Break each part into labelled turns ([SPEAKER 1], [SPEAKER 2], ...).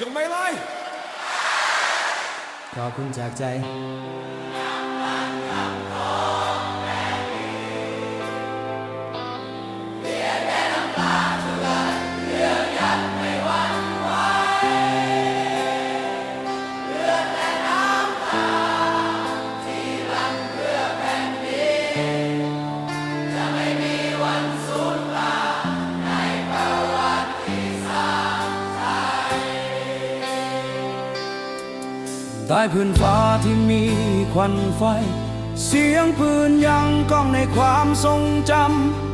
[SPEAKER 1] จงไม่ไล่
[SPEAKER 2] ขอบคุณจากใจ ใต้พื้นฟ้าที่มีควันไฟ เสียงปืนยังก้องในความทรงจ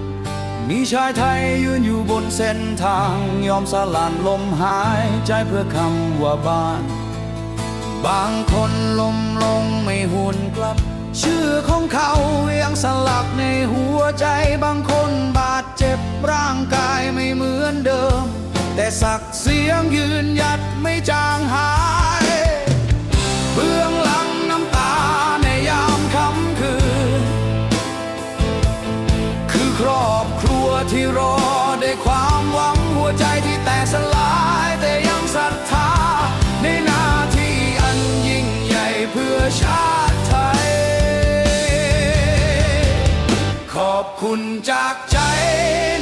[SPEAKER 2] ำ มีชายไทยยืนอยู่บนเส้นทาง ยอมสลานลมหายใจเพื่อคำว่าบ้าน บางคนลมลงไม่หุนกลับ ชื่อของเขายังสลักในหัวใจบางคนบาดเจ็บร่างกายไม่เหมือนเดิม แต่สักเสียงยืนหยัดไม่จางหาย รัวที่รอด้วยความหวังหัวใจที่แตกสลายแต่ยังศรัทธา ในหน้าที่อันยิ่งใหญ่เพื่อชาติไทย ขอบคุณจากใจ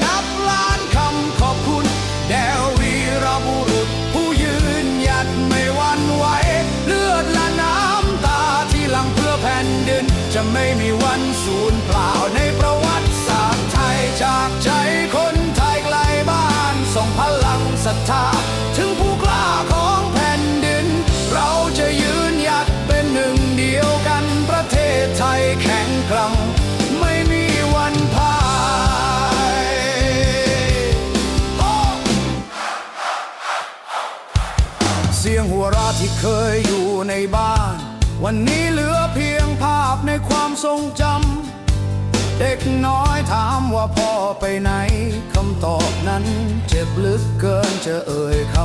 [SPEAKER 2] นับล้านคำขอบคุณแด่วีรบุรุษ ผู้ยืนหยัดไม่หวันไหวเลือดและน้ำตาที่หลังเพื่อแผ่นดินจะไม่มี ที่เคยอยู่ในบ้าน วันนี้เหลือเพียงภาพในความทรงจำเด็กน้อยถามว่าพ่อไปไหนคำตอบนั้นเจ็บลึกเกินจะเอ่ยค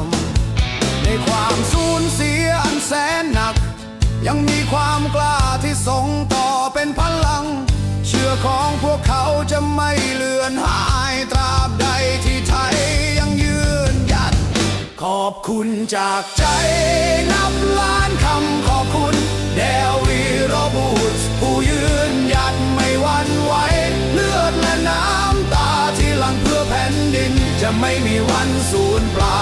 [SPEAKER 2] ำในความสูญเสียอันแสนหนัก ยังมีความกล้า คุณจากใจนับล้านคำขอบคุณแดวีโรบูตผู้ยืนหยัดไม่หวั่นไหวเลือดและน้ำตาที่หลังเพื่อแผ่นดิน จะไม่มีวันสูญเปล่า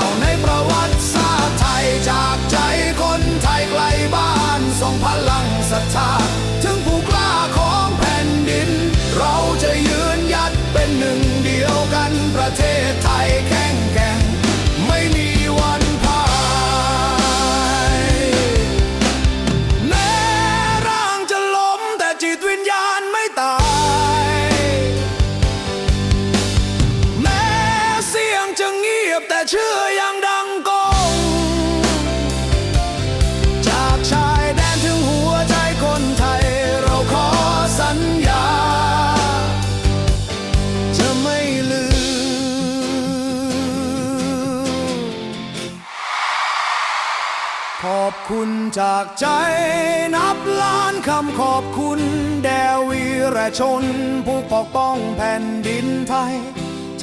[SPEAKER 2] แต่ชื่อยังดังก้องจากชายแดนถึงหัวใจคนไทย เราขอสัญญา จะไม่ลืม ขอบคุณจากใจนับล้านคำขอบคุณ แด่วีรชน ผู้ปกป้องแผ่นดินไทย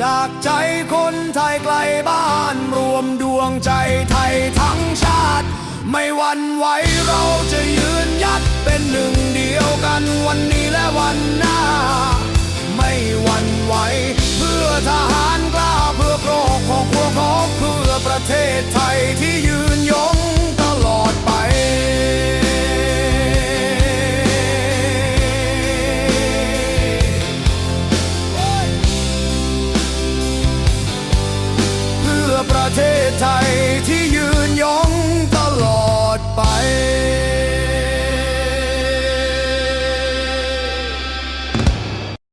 [SPEAKER 2] จากใจคนไทยไกลบ้านรวมดวงใจไทยทั้งชาติ ไม่หวั่นไหวเราจะยืนยัดเป็นหนึ่งเดียวกันวันนี้และวันหน้า ไม่หวั่นไหวเพื่อทหารกล้าเพื่อโปรของพวกพ้องเพื่อประเทศไทยที่ยืน